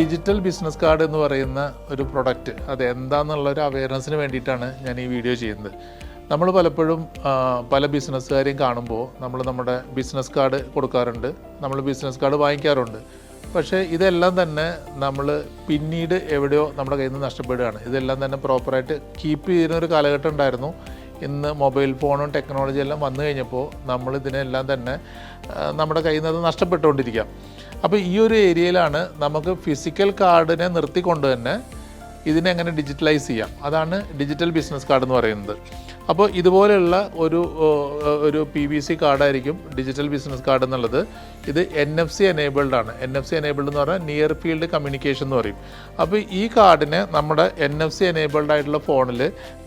Digital business card എന്ന് പറയുന്ന ഒരു പ്രൊഡക്റ്റ് അത് എന്താണെന്നുള്ള ഒരു അവയർനെസ്സിന് വേണ്ടിയിട്ടാണ് ഞാൻ ഈ വീഡിയോ ചെയ്യുന്നത്. നമ്മൾ പലപ്പോഴും പല ബിസിനസ്സുകാരെയും കാണുമ്പോൾ നമ്മൾ നമ്മുടെ ബിസിനസ് കാർഡ് കൊടുക്കാറുണ്ട് നമ്മൾ ബിസിനസ് കാർഡ് വാങ്ങിക്കാറുണ്ട്. പക്ഷേ ഇതെല്ലാം തന്നെ നമ്മൾ പിന്നീട് എവിടെയോ നമ്മുടെ കയ്യിൽ നിന്ന് നഷ്ടപ്പെടുകയാണ്. ഇതെല്ലാം തന്നെ പ്രോപ്പറായിട്ട് കീപ്പ് ചെയ്യുന്ന ഒരു കാലഘട്ടം ഉണ്ടായിരുന്നു. ഇന്ന് മൊബൈൽ ഫോണും ടെക്നോളജി എല്ലാം വന്നു കഴിഞ്ഞപ്പോൾ നമ്മൾ ഇതിനെല്ലാം തന്നെ നമ്മുടെ കയ്യിൽ നിന്ന് അത് നഷ്ടപ്പെട്ടുകൊണ്ടിരിക്കാം. അപ്പോൾ ഈ ഒരു ഏരിയയിലാണ് നമുക്ക് ഫിസിക്കൽ കാർഡിനെ നിർത്തിക്കൊണ്ട് തന്നെ ഇതിനെ എങ്ങനെ ഡിജിറ്റലൈസ് ചെയ്യാം. അതാണ് ഡിജിറ്റൽ ബിസിനസ് കാർഡ് എന്ന് പറയുന്നത്. അപ്പോൾ ഇതുപോലെയുള്ള ഒരു ഒരു പി വി സി കാർഡായിരിക്കും ഡിജിറ്റൽ ബിസിനസ് കാർഡ് എന്നുള്ളത്. ഇത് എൻ എഫ് സി എനേബിൾഡ് ആണ്. എൻ എഫ് സി എനേബിൾഡ് എന്ന് പറഞ്ഞാൽ നിയർ ഫീൽഡ് കമ്മ്യൂണിക്കേഷൻ എന്ന് പറയും. അപ്പോൾ ഈ കാർഡിനെ നമ്മുടെ എൻ എഫ് സി എനേബിൾഡ് ആയിട്ടുള്ള ഫോണിൽ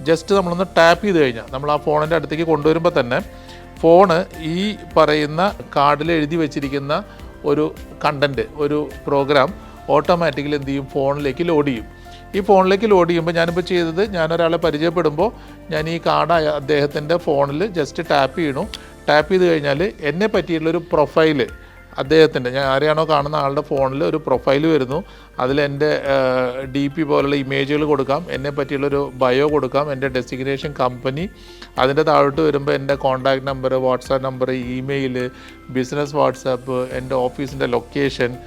ജസ്റ്റ് നമ്മളൊന്ന് ടാപ്പ് ചെയ്ത് കഴിഞ്ഞാൽ നമ്മൾ ആ ഫോണിന്റെ അടുത്തേക്ക് കൊണ്ടുവരുമ്പോൾ തന്നെ ഫോണ് ഈ പറയുന്ന കാർഡിൽ എഴുതി വെച്ചിരിക്കുന്ന ഒരു കണ്ടന്റ് ഒരു പ്രോഗ്രാം ഓട്ടോമാറ്റിക്കലി എന്ത് ചെയ്യും? ഫോണിലേക്ക് ലോഡ് ചെയ്യും. ഈ ഫോണിലേക്ക് ലോഡ് ചെയ്യുമ്പോൾ ഞാനിപ്പോൾ ചെയ്തത് ഞാനൊരാളെ പരിചയപ്പെടുമ്പോൾ ഞാൻ ഈ കാർഡ് അദ്ദേഹത്തിന്റെ ഫോണിൽ ജസ്റ്റ് ടാപ്പ് ചെയ്യണു. ടാപ്പ് ചെയ്ത് കഴിഞ്ഞാൽ എന്നെ പറ്റിയിട്ടുള്ളൊരു പ്രൊഫൈൽ അദ്ദേഹത്തിന്റെ ഞാൻ ആരെയാണോ കാണുന്ന ആളുടെ ഫോണിൽ ഒരു പ്രൊഫൈൽ വരുന്നു. അതിൽ എന്റെ ഡി പി പോലുള്ള ഇമേജുകൾ കൊടുക്കാം. എന്നെ പറ്റിയുള്ളൊരു ബയോ കൊടുക്കാം. എന്റെ ഡെസിഗ്നേഷൻ കമ്പനി അതിന്റെ താഴോട്ട് വരുമ്പോൾ എന്റെ contact number WhatsApp number email business WhatsApp എന്റെ ഓഫീസിന്റെ ലൊക്കേഷൻ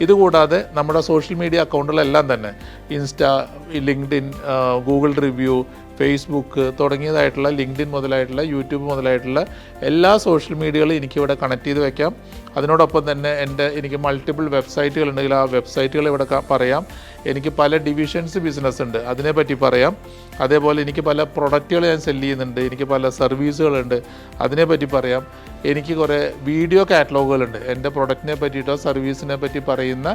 ഇതുകൂടാതെ നമ്മുടെ സോഷ്യൽ മീഡിയ അക്കൗണ്ടുകളെല്ലാം തന്നെ. Insta LinkedIn Google review Facebook തുടങ്ങിയതായിട്ടുള്ള LinkedIn മുതലായിട്ടുള്ള യൂട്യൂബ് മുതലായിട്ടുള്ള എല്ലാ സോഷ്യൽ മീഡിയകളും എനിക്കിവിടെ കണക്ട് ചെയ്ത് വെക്കാം. അതിനോടൊപ്പം തന്നെ എന്റെ എനിക്ക് മൾട്ടിപ്പിൾ വെബ്സൈറ്റുകൾ ഉണ്ടെങ്കിൽ ആ വെബ്സൈറ്റുകൾ ഇവിടെ പറയാം. എനിക്ക് പല ഡിവിഷൻസ് ബിസിനസ് ഉണ്ട് അതിനെപ്പറ്റി പറയാം. അതേപോലെ എനിക്ക് പല പ്രൊഡക്റ്റുകൾ ഞാൻ സെൽ ചെയ്യുന്നുണ്ട് എനിക്ക് പല സർവീസുകളുണ്ട് അതിനെപ്പറ്റി പറയാം. എനിക്ക് കുറേ വീഡിയോ കാറ്റലോഗുകളുണ്ട് എന്റെ പ്രൊഡക്റ്റിനെ പറ്റിയിട്ടോ സർവീസിനെ പറ്റി പറയുന്ന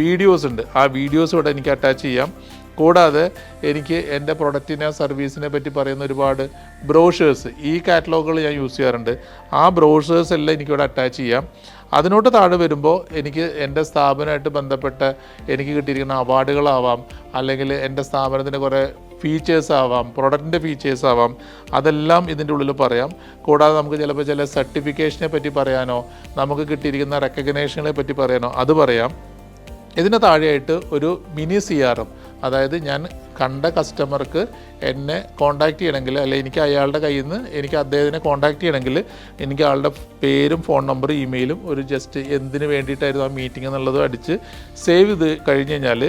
വീഡിയോസ് ഉണ്ട്. ആ വീഡിയോസ് ഇവിടെ എനിക്ക് അറ്റാച്ച് ചെയ്യാം. കൂടാതെ എനിക്ക് എന്റെ പ്രൊഡക്റ്റിനെ സർവീസിനെ പറ്റി പറയുന്ന ഒരുപാട് ബ്രോഷേഴ്സ് ഈ കാറ്റലോഗുകൾ ഞാൻ യൂസ് ചെയ്യാറുണ്ട്. ആ ബ്രോഷേഴ്സ് എല്ലാം എനിക്കിവിടെ അറ്റാച്ച് ചെയ്യാം. അതിനോട്ട് താഴെ വരുമ്പോൾ എനിക്ക് എന്റെ സ്ഥാപനമായിട്ട് ബന്ധപ്പെട്ട എനിക്ക് കിട്ടിയിരിക്കുന്ന അവാർഡുകളാവാം അല്ലെങ്കിൽ എന്റെ സ്ഥാപനത്തിന്റെ കുറേ ഫീച്ചേഴ്സ് ആവാം പ്രൊഡക്റ്റിന്റെ ഫീച്ചേഴ്സ് ആവാം അതെല്ലാം ഇതിന്റെ ഉള്ളിൽ പറയാം. കൂടാതെ നമുക്ക് ചിലപ്പോൾ ചില സർട്ടിഫിക്കേഷനെ പറ്റി പറയാനോ നമുക്ക് കിട്ടിയിരിക്കുന്ന റെക്കഗ്നേഷനെ പറ്റി പറയാനോ അത് പറയാം. ഇതിന് താഴെയായിട്ട് ഒരു മിനി സി ആർ എം അതായത് ഞാൻ കണ്ട കസ്റ്റമർക്ക് എന്നെ കോൺടാക്റ്റ് ചെയ്യണമെങ്കിൽ അല്ലെങ്കിൽ എനിക്ക് അയാളുടെ കയ്യിൽ നിന്ന് എനിക്ക് അദ്ദേഹത്തിനെ കോൺടാക്റ്റ് ചെയ്യണമെങ്കിൽ എനിക്ക് ആളുടെ പേരും ഫോൺ നമ്പറും ഇമെയിലും ഒരു ജസ്റ്റ് എന്തിനു വേണ്ടിയിട്ടായിരുന്നു ആ മീറ്റിംഗ് എന്നുള്ളതും അടിച്ച് സേവ് ചെയ്ത് കഴിഞ്ഞ് കഴിഞ്ഞാൽ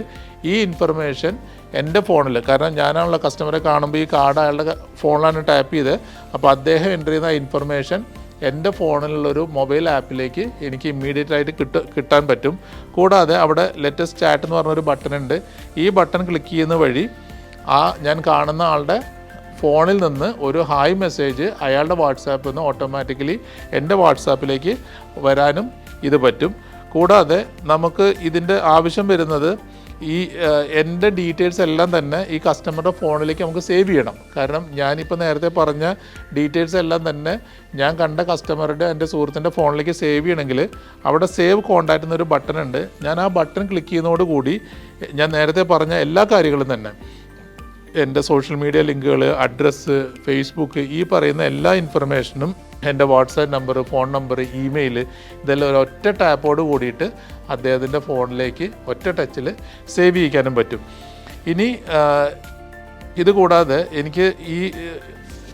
ഈ ഇൻഫർമേഷൻ എന്റെ ഫോണിൽ കാരണം ഞാനാണല്ലോ കസ്റ്റമറെ കാണുമ്പോൾ ഈ കാർഡ് അയാളുടെ ഫോണിലാണ് ടാപ്പ് ചെയ്ത് അപ്പോൾ അദ്ദേഹം എന്റർ ചെയ്യുന്ന ഇൻഫർമേഷൻ എന്റെ ഫോണിലുള്ളൊരു മൊബൈൽ ആപ്പിലേക്ക് എനിക്ക് ഇമ്മീഡിയറ്റ് ആയിട്ട് കിട്ട കിട്ടാൻ പറ്റും. കൂടാതെ അവിടെ ലേറ്റസ്റ്റ് ചാറ്റ് എന്ന് പറഞ്ഞൊരു ബട്ടൺ ഉണ്ട്. ഈ ബട്ടൺ ക്ലിക്ക് ചെയ്യുന്ന വഴി ആ ഞാൻ കാണുന്ന ആളുടെ ഫോണിൽ നിന്ന് ഒരു ഹായ് മെസ്സേജ് അയാളുടെ വാട്സാപ്പിൽ നിന്ന് ഓട്ടോമാറ്റിക്കലി എന്റെ വാട്സാപ്പിലേക്ക് വരാനും ഇത് പറ്റും. കൂടാതെ നമുക്ക് ഇതിന്റെ ആവശ്യം വരുന്നത് ഈ എന്റെ ഡീറ്റെയിൽസ് എല്ലാം തന്നെ ഈ കസ്റ്റമറുടെ ഫോണിലേക്ക് നമുക്ക് സേവ് ചെയ്യണം. കാരണം ഞാനിപ്പോൾ നേരത്തെ പറഞ്ഞ ഡീറ്റെയിൽസ് എല്ലാം തന്നെ ഞാൻ കണ്ട കസ്റ്റമറുടെ എന്റെ സുഹൃത്തിന്റെ ഫോണിലേക്ക് സേവ് ചെയ്യണമെങ്കിൽ അവിടെ സേവ് കോൺടാക്റ്റ് എന്നൊരു ബട്ടൺ ഉണ്ട് ഞാൻ ആ ബട്ടൺ ക്ലിക്ക് ചെയ്യുന്നതോടുകൂടി ഞാൻ നേരത്തെ പറഞ്ഞ എല്ലാ കാര്യങ്ങളും തന്നെ. എന്റെ സോഷ്യൽ മീഡിയ ലിങ്കുകൾ അഡ്രസ്സ് ഫേസ്ബുക്ക് ഈ പറയുന്ന എല്ലാ ഇൻഫർമേഷനും എന്റെ WhatsApp number phone number email ഇതെല്ലാം ഒരു ഒറ്റ ടാപ്പോട് കൂടിയിട്ട് അദ്ദേഹത്തിന്റെ ഫോണിലേക്ക് ഒറ്റ ടച്ചിൽ സേവ് ചെയ്യിക്കാനും പറ്റും. ഇനി ഇത് കൂടാതെ എനിക്ക് ഈ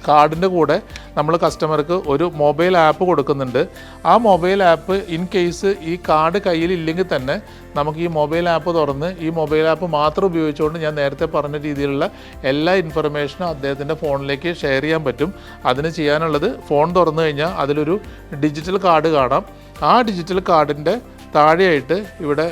കാർഡിന്റെ കൂടെ നമ്മൾ കസ്റ്റമർക്ക് ഒരു മൊബൈൽ ആപ്പ് കൊടുക്കുന്നുണ്ട്. ആ മൊബൈൽ ആപ്പ് ഇൻ കേസ് ഈ കാർഡ് കയ്യിൽ ഇല്ലെങ്കിൽ തന്നെ നമുക്ക് ഈ മൊബൈൽ ആപ്പ് തുറന്ന് ഈ മൊബൈൽ ആപ്പ് മാത്രം ഉപയോഗിച്ചുകൊണ്ട് ഞാൻ നേരത്തെ പറഞ്ഞ രീതിയിലുള്ള എല്ലാ ഇൻഫർമേഷനും അദ്ദേഹത്തിന്റെ ഫോണിലേക്ക് ഷെയർ ചെയ്യാൻ പറ്റും. അതിന് ചെയ്യാനുള്ളത് ഫോൺ തുറന്നു കഴിഞ്ഞാൽ അതിലൊരു ഡിജിറ്റൽ കാർഡ് കാണാം. ആ ഡിജിറ്റൽ കാർഡിന്റെ താഴെയായിട്ട് ഇവിടെ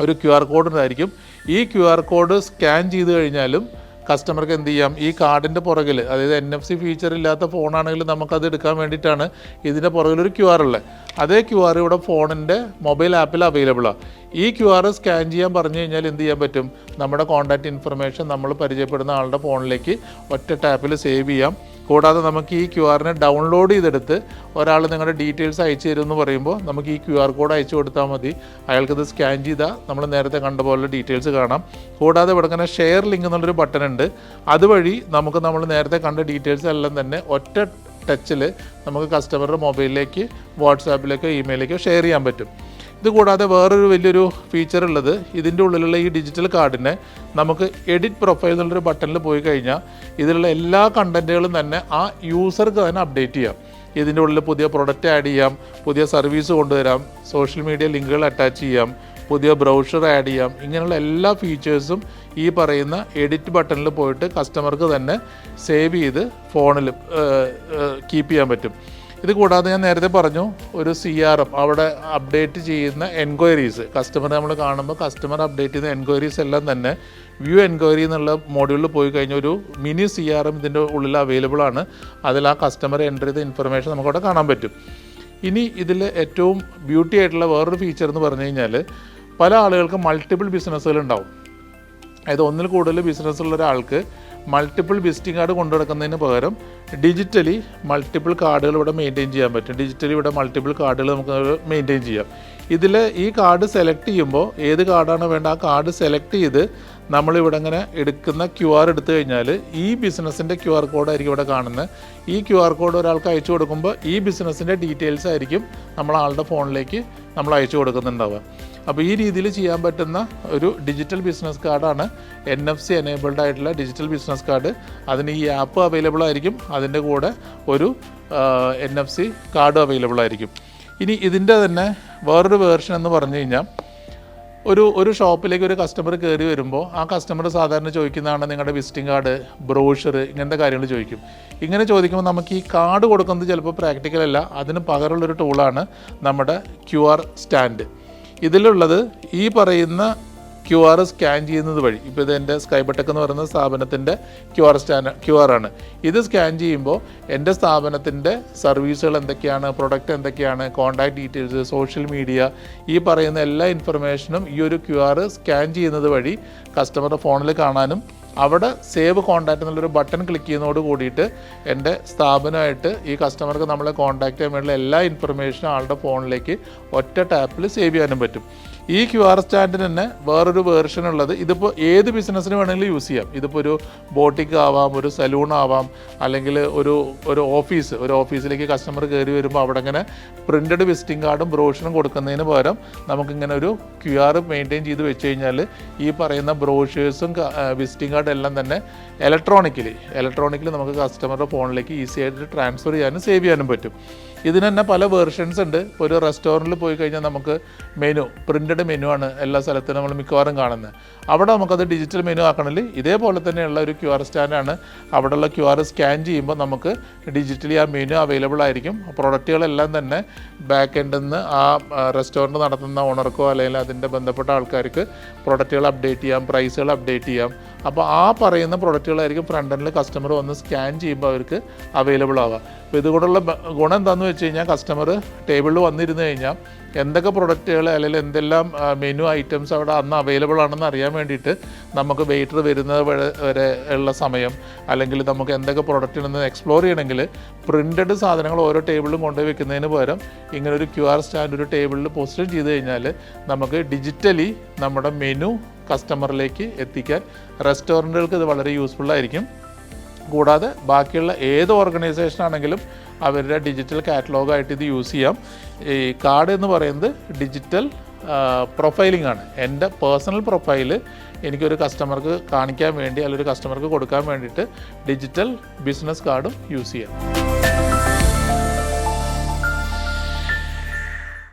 ഒരു ക്യു ആർ കോഡ് ഉണ്ടായിരിക്കും. ഈ ക്യു ആർ കോഡ് സ്കാൻ ചെയ്ത് കഴിഞ്ഞാലും കസ്റ്റമർക്ക് എന്ത് ചെയ്യാം? ഈ കാർഡിന്റെ പുറകിൽ അതായത് എൻ എഫ് സി ഫീച്ചർ ഇല്ലാത്ത ഫോണാണെങ്കിൽ നമുക്കത് എടുക്കാൻ വേണ്ടിയിട്ടാണ് ഇതിന്റെ പുറകിൽ ഒരു ക്യു ആർ ഉള്ളത് അതേ ക്യു ആർ ഇവിടെ ഫോണിന്റെ മൊബൈൽ ആപ്പിൽ അവൈലബിളാണ് ഈ ക്യു ആർ സ്കാൻ ചെയ്യാൻ പറഞ്ഞു കഴിഞ്ഞാൽ എന്ത് ചെയ്യാൻ പറ്റും? നമ്മുടെ കോൺടാക്റ്റ് ഇൻഫർമേഷൻ നമ്മൾ പരിചയപ്പെടുന്ന ആളുടെ ഫോണിലേക്ക് ഒറ്റ ടാപ്പിൽ സേവ് ചെയ്യാം. കൂടാതെ നമുക്ക് ഈ ക്യു ആറിനെ ഡൗൺലോഡ് ചെയ്തെടുത്ത് ഒരാൾ നിങ്ങളുടെ ഡീറ്റെയിൽസ് അയച്ചു തരുമെന്ന് പറയുമ്പോൾ നമുക്ക് ഈ ക്യു ആർ കോഡ് അയച്ചു കൊടുത്താൽ മതി. അയാൾക്കത് സ്കാൻ ചെയ്താൽ നമ്മൾ നേരത്തെ കണ്ട പോലെ ഡീറ്റെയിൽസ് കാണാം. കൂടാതെ ഇവിടെ ഇങ്ങനെ ഷെയർ ലിങ്ക് എന്നുള്ളൊരു ബട്ടൺ ഉണ്ട്. അതുവഴി നമുക്ക് നമ്മൾ നേരത്തെ കണ്ട ഡീറ്റെയിൽസ് എല്ലാം തന്നെ ഒറ്റ ടച്ചിൽ നമുക്ക് കസ്റ്റമറുടെ മൊബൈലിലേക്ക് വാട്സാപ്പിലേക്കോ ഇമെയിലേക്കോ ഷെയർ ചെയ്യാൻ പറ്റും. ഇത് കൂടാതെ വേറൊരു വലിയൊരു ഫീച്ചർ ഉള്ളത്. ഇതിന്റെ ഉള്ളിലുള്ള ഈ ഡിജിറ്റൽ കാർഡിനെ നമുക്ക് എഡിറ്റ് പ്രൊഫൈൽ എന്നുള്ളൊരു ബട്ടണിൽ പോയി കഴിഞ്ഞാൽ ഇതിലുള്ള എല്ലാ കണ്ടന്റുകളും തന്നെ ആ യൂസർക്ക് തന്നെ അപ്ഡേറ്റ് ചെയ്യാം. ഇതിന്റെ ഉള്ളിൽ പുതിയ പ്രൊഡക്റ്റ് ആഡ് ചെയ്യാം പുതിയ സർവീസ് കൊണ്ടുവരാം സോഷ്യൽ മീഡിയ ലിങ്കുകൾ അറ്റാച്ച് ചെയ്യാം പുതിയ ബ്രൗഷർ ആഡ് ചെയ്യാം ഇങ്ങനെയുള്ള എല്ലാ ഫീച്ചേഴ്സും ഈ പറയുന്ന എഡിറ്റ് ബട്ടണിൽ പോയിട്ട് കസ്റ്റമർക്ക് തന്നെ സേവ് ചെയ്ത് ഫോണിൽ കീപ്പ് ചെയ്യാൻ പറ്റും. ഇത് കൂടാതെ ഞാൻ നേരത്തെ പറഞ്ഞു ഒരു സി ആർ എം അവിടെ അപ്ഡേറ്റ് ചെയ്യുന്ന എൻക്വയറീസ് കസ്റ്റമർ നമ്മൾ കാണുമ്പോൾ കസ്റ്റമർ അപ്ഡേറ്റ് ചെയ്യുന്ന എൻക്വയറീസ് എല്ലാം തന്നെ വ്യൂ എൻക്വയറി എന്നുള്ള മോഡ്യൂളിൽ പോയി കഴിഞ്ഞാൽ ഒരു മിനി സി ആർ എം ഇതിന്റെ ഉള്ളിൽ അവൈലബിൾ ആണ്. അതിൽ ആ കസ്റ്റമർ എന്റർ ചെയ്ത ഇൻഫർമേഷൻ നമുക്കവിടെ കാണാൻ പറ്റും. ഇനി ഇതിൽ ഏറ്റവും ബ്യൂട്ടി ആയിട്ടുള്ള വേറൊരു ഫീച്ചർ എന്ന് പറഞ്ഞു കഴിഞ്ഞാൽ പല ആളുകൾക്കും മൾട്ടിപ്പിൾ ബിസിനസ്സുകൾ ഉണ്ടാവും. അതായത് ഒന്നിൽ കൂടുതൽ ബിസിനസ്സുള്ള ഒരാൾക്ക് മൾട്ടിപ്പിൾ വിസിറ്റിംഗ് കാർഡ് കൊണ്ടു നടക്കുന്നതിന് പകരം ഡിജിറ്റലി മൾട്ടിപ്പിൾ കാർഡുകൾ ഇവിടെ മെയിന്റെയിൻ ചെയ്യാൻ പറ്റും. ഡിജിറ്റലി ഇവിടെ മൾട്ടിപ്പിൾ കാർഡുകൾ നമുക്ക് മെയിന്റെയിൻ ചെയ്യാം. ഇതിൽ ഈ കാർഡ് സെലക്ട് ചെയ്യുമ്പോൾ ഏത് കാർഡാണ് വേണ്ട ആ കാർഡ് സെലക്ട് ചെയ്ത് നമ്മളിവിടെ ഇങ്ങനെ എടുക്കുന്ന ക്യു ആർ എടുത്തു കഴിഞ്ഞാൽ ഈ ബിസിനസ്സിന്റെ ക്യു ആർ കോഡായിരിക്കും ഇവിടെ കാണുന്നത്. ഈ ക്യു ആർ കോഡ് ഒരാൾക്ക് അയച്ചു കൊടുക്കുമ്പോൾ ഈ ബിസിനസ്സിന്റെ ഡീറ്റെയിൽസ് ആയിരിക്കും നമ്മൾ ആളുടെ ഫോണിലേക്ക് നമ്മൾ അയച്ചു കൊടുക്കുന്നുണ്ടാവുക. അപ്പോൾ ഈ രീതിയിൽ ചെയ്യാൻ പറ്റുന്ന ഒരു ഡിജിറ്റൽ ബിസിനസ് കാർഡാണ് എൻ എഫ് സി എനേബിൾഡ് ആയിട്ടുള്ള ഡിജിറ്റൽ ബിസിനസ് കാർഡ് അതിന് ഈ ആപ്പ് അവൈലബിൾ ആയിരിക്കും. അതിന്റെ കൂടെ ഒരു N F C card available ആയിരിക്കും. ഇനി ഇതിന്റെ തന്നെ വേറൊരു വേർഷൻ എന്ന് പറഞ്ഞു കഴിഞ്ഞാൽ ഒരു ഒരു ഷോപ്പിലേക്ക് ഒരു കസ്റ്റമർ കയറി വരുമ്പോൾ ആ കസ്റ്റമർ സാധാരണ ചോദിക്കുന്നതാണ് നിങ്ങളുടെ വിസിറ്റിംഗ് കാർഡ് ബ്രോഷർ ഇങ്ങനത്തെ കാര്യങ്ങൾ ചോദിക്കും. ഇങ്ങനെ ചോദിക്കുമ്പോൾ നമുക്ക് ഈ കാർഡ് കൊടുക്കുന്നത് ചിലപ്പോൾ പ്രാക്ടിക്കൽ അല്ല അതിന് പകരമുള്ളൊരു ടൂളാണ് നമ്മുടെ ക്യു ആർ സ്റ്റാൻഡ് ഇതിലുള്ളത് ഈ പറയുന്ന ക്യു ആർ സ്കാൻ ചെയ്യുന്നത് വഴി. ഇപ്പോൾ ഇത് എന്റെ എന്ന് പറയുന്ന സ്ഥാപനത്തിന്റെ Q R scan Q R ആണ്. ഇത് സ്കാൻ ചെയ്യുമ്പോൾ എന്റെ സ്ഥാപനത്തിന്റെ സർവീസുകൾ എന്തൊക്കെയാണ് പ്രൊഡക്റ്റ് എന്തൊക്കെയാണ് കോൺടാക്ട് ഡീറ്റെയിൽസ് സോഷ്യൽ മീഡിയ ഈ പറയുന്ന എല്ലാ ഇൻഫർമേഷനും ഈ ഒരു ക്യു ആർ സ്കാൻ ചെയ്യുന്നത് വഴി കസ്റ്റമറുടെ ഫോണിൽ കാണാനും അവിടെ സേവ് കോൺടാക്റ്റ് എന്നുള്ളൊരു ബട്ടൺ ക്ലിക്ക് ചെയ്യുന്നതോട് കൂടിയിട്ട് എന്റെ സ്ഥാപനമായിട്ട് ഈ കസ്റ്റമർക്ക് നമ്മളെ കോൺടാക്റ്റ് ചെയ്യാൻ വേണ്ടിയുള്ള എല്ലാ ഇൻഫർമേഷനും ആളുടെ ഫോണിലേക്ക് ഒറ്റ ടാപ്പിൽ സേവ് ചെയ്യാനും പറ്റും. ഈ ക്യു ആർ സ്റ്റാൻഡിന് തന്നെ വേറൊരു വേർഷൻ ഉള്ളത്. ഇതിപ്പോൾ ഏത് ബിസിനസ്സിന് വേണമെങ്കിലും യൂസ് ചെയ്യാം. ഇതിപ്പോൾ ഒരു ബോട്ടിക് ആവാം ഒരു സലൂൺ ആവാം അല്ലെങ്കിൽ ഒരു ഒരു ഓഫീസ് ഒരു ഓഫീസിലേക്ക് കസ്റ്റമർ കയറി വരുമ്പോൾ അവിടെ ഇങ്ങനെ പ്രിന്റഡ് വിസിറ്റിംഗ് കാർഡും ബ്രോഷറും കൊടുക്കുന്നതിന് പകരം നമുക്കിങ്ങനെ ഒരു ക്യു ആർ മെയിന്റെയിൻ ചെയ്ത് വെച്ച് കഴിഞ്ഞാൽ ഈ പറയുന്ന ബ്രോഷേഴ്സും വിസിറ്റിംഗ് കാർഡ് എല്ലാം തന്നെ ഇലക്ട്രോണിക്കലി ഇലക്ട്രോണിക്കലി നമുക്ക് കസ്റ്റമറുടെ ഫോണിലേക്ക് ഈസി ആയിട്ട് ട്രാൻസ്ഫർ ചെയ്യാനും സേവ് ചെയ്യാനും പറ്റും. ഇതിന് തന്നെ പല വേർഷൻസ് ഉണ്ട്. ഇപ്പോൾ ഒരു റെസ്റ്റോറന്റിൽ പോയി കഴിഞ്ഞാൽ നമുക്ക് മെനു പ്രിന്റഡ് മെനു ആണ് എല്ലാ സ്ഥലത്തും നമ്മൾ മിക്കവാറും കാണുന്നത് അവിടെ നമുക്കത് ഡിജിറ്റൽ മെനു ആക്കണമെങ്കിൽ ഇതേപോലെ തന്നെയുള്ള ഒരു ക്യു ആർ സ്റ്റാൻഡാണ് അവിടെയുള്ള ക്യു ആർ സ്കാൻ ചെയ്യുമ്പോൾ നമുക്ക് ഡിജിറ്റലി ആ മെനു അവൈലബിൾ ആയിരിക്കും. പ്രൊഡക്റ്റുകളെല്ലാം തന്നെ ബാക്ക് എൻഡിൽ നിന്ന് ആ റെസ്റ്റോറന്റ് നടത്തുന്ന ഓണർക്കോ അല്ലെങ്കിൽ അതിന്റെ ബന്ധപ്പെട്ട ആൾക്കാർക്ക് പ്രൊഡക്റ്റുകൾ അപ്ഡേറ്റ് ചെയ്യാം പ്രൈസുകൾ അപ്ഡേറ്റ് ചെയ്യാം. അപ്പോൾ ആ പറയുന്ന പ്രൊഡക്റ്റുകളായിരിക്കും ഫ്രണ്ട് എൻഡിൽ കസ്റ്റമർ വന്ന് സ്കാൻ ചെയ്യുമ്പോൾ അവർക്ക് അവൈലബിൾ ആവുക. അപ്പോൾ ഇതുകൊണ്ടുള്ള ഗുണം എന്താണെന്ന് വെച്ച് കഴിഞ്ഞാൽ കസ്റ്റമർ ടേബിളിൽ വന്നിരുന്ന് കഴിഞ്ഞാൽ എന്തൊക്കെ പ്രൊഡക്റ്റുകൾ അല്ലെങ്കിൽ എന്തെല്ലാം മെനു ഐറ്റംസ് അവിടെ അന്ന് അവൈലബിൾ ആണെന്ന് അറിയാൻ വേണ്ടിയിട്ട് നമുക്ക് വെയിറ്റർ വരുന്നത് വരെ ഉള്ള സമയം അല്ലെങ്കിൽ നമുക്ക് എന്തൊക്കെ പ്രൊഡക്റ്റ് ഉണ്ടെന്ന് എക്സ്പ്ലോർ ചെയ്യണമെങ്കിൽ പ്രിന്റഡ് സാധനങ്ങൾ ഓരോ ടേബിളിലും കൊണ്ടുപോയി വെക്കുന്നതിന് പകരം ഇങ്ങനെ ഒരു ക്യു ആർ സ്റ്റാൻഡ് ഒരു ടേബിളിൽ പോസ്റ്റ് ചെയ്ത് കഴിഞ്ഞാൽ നമുക്ക് ഡിജിറ്റലി നമ്മുടെ മെനു കസ്റ്റമറിലേക്ക് എത്തിക്കാൻ റെസ്റ്റോറന്റുകൾക്ക് ഇത് വളരെ യൂസ്ഫുൾ ആയിരിക്കും. കൂടാതെ ബാക്കിയുള്ള ഏത് ഓർഗനൈസേഷൻ ആണെങ്കിലും അവരുടെ ഡിജിറ്റൽ കാറ്റലോഗായിട്ട് ഇത് യൂസ് ചെയ്യാം. ഈ കാർഡ് എന്ന് പറയുന്നത് ഡിജിറ്റൽ പ്രൊഫൈലിംഗ് ആണ്. എന്റെ പേഴ്സണൽ പ്രൊഫൈൽ എനിക്കൊരു കസ്റ്റമർക്ക് കാണിക്കാൻ വേണ്ടി അല്ലെങ്കിൽ ഒരു കസ്റ്റമർക്ക് കൊടുക്കാൻ വേണ്ടിയിട്ട് ഡിജിറ്റൽ ബിസിനസ് കാർഡും യൂസ് ചെയ്യാം.